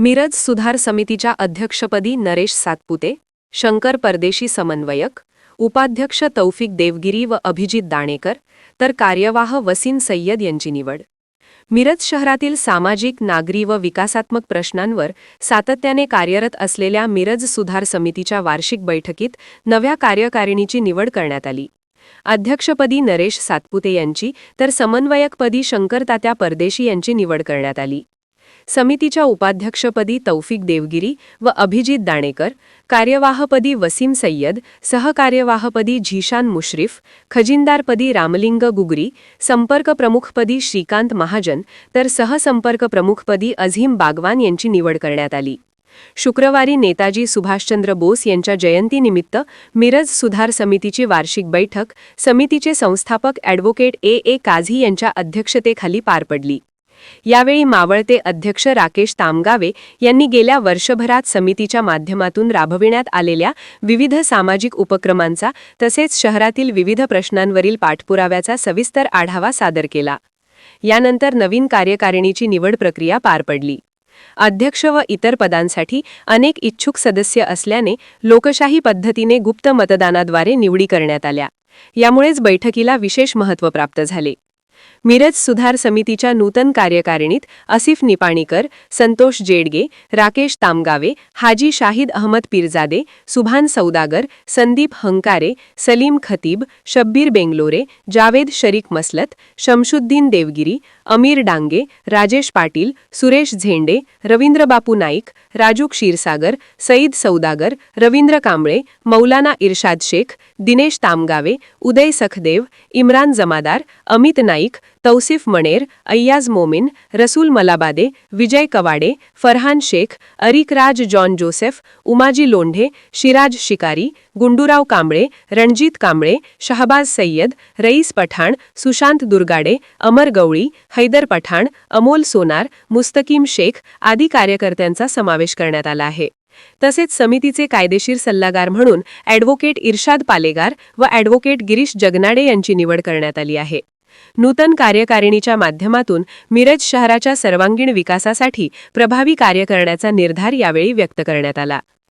मिरज सुधार समितीच्या अध्यक्षपदी नरेश सातपुते शंकर परदेशी समन्वयक उपाध्यक्ष तौफिक देवगिरी व अभिजित दाणेकर तर कार्यवाह वसीन सय्यद यांची निवड. मिरज शहरातील सामाजिक नागरी व विकासात्मक प्रश्नांवर सातत्याने कार्यरत असलेल्या मिरज सुधार समितीच्या वार्षिक बैठकीत नव्या कार्यकारिणीची निवड करण्यात आली. अध्यक्षपदी नरेश सातपुते यांची तर समन्वयकपदी शंकरतात्या परदेशी यांची निवड करण्यात आली. समितीच्या उपाध्यक्षपदी तौफिक देवगिरी व अभिजित दाणेकर कार्यवाहपदी वसीम सय्यद सहकार्यवाहपदी झीशान मुश्रीफ खजिनदारपदी रामलिंग गुगरी संपर्क प्रमुखपदी श्रीकांत महाजन तर सहसंपर्क प्रमुखपदी अझीम बागवान यांची निवड करण्यात आली. शुक्रवारी नेताजी सुभाषचंद्र बोस यांच्या जयंतीनिमित्त मिरज सुधार समितीची वार्षिक बैठक समितीचे संस्थापक ॲडव्होकेट ए ए काझी यांच्या अध्यक्षतेखाली पार पडली. यावेळी मावळते अध्यक्ष राकेश तामगावे यांनी गेल्या वर्षभरात समितीच्या माध्यमातून राबविण्यात आलेल्या विविध सामाजिक उपक्रमांचा तसेच शहरातील विविध प्रश्नांवरील पाठपुराव्याचा सविस्तर आढावा सादर केला. यानंतर नवीन कार्यकारिणीची निवड प्रक्रिया पार पडली. अध्यक्ष व इतर पदांसाठी अनेक इच्छुक सदस्य असल्याने लोकशाही पद्धतीने गुप्त मतदानाद्वारे निवडी करण्यात आल्या. यामुळेच बैठकीला विशेष महत्त्व प्राप्त झाले. मिरज सुधार समितीच्या नूतन कार्यकारिणीत आसिफ निपाणीकर संतोष जेडगे राकेश तामगावे हाजी शाहिद अहमद पीरजादे सुभान सौदागर संदीप हंकारे सलीम खतीब शब्बीर बेंगलोरे जावेद शरीक मसलत शमशुद्दीन देवगिरी अमीर डांगे राजेश पाटील सुरेश झेंडे रवींद्र बापू नाईक राजू क्षीरसागर सईद सौदागर रवींद्र कांबळे मौलाना इर्शाद शेख दिनेश तामगावे उदय सखदेव इम्रान जमादार अमित नाईक तौसिफ मणेर अय्याज मोमिन रसूल मलाबादे विजय कवाडे फरहान शेख अरिकराज जॉन जोसेफ उमाजी लोंढे शिराज शिकारी गुंडूराव कांबळे रणजित कांबळे शहबाज सय्यद रईस पठाण सुशांत दुर्गाडे अमर गवळी हैदर पठाण अमोल सोनार मुस्तकीम शेख आदी कार्यकर्त्यांचा समावेश करण्यात आला आहे. तसेच समितीचे कायदेशीर सल्लागार म्हणून ॲडव्होकेट इर्शाद पालेगार व ॲडव्होकेट गिरीश जगनाडे यांची निवड करण्यात आली आहे. नूतन कार्यकारिणीच्या माध्यमातून मिरज शहराच्या सर्वांगीण विकासासाठी प्रभावी कार्य करण्याचा निर्धार यावेळी व्यक्त करण्यात आला.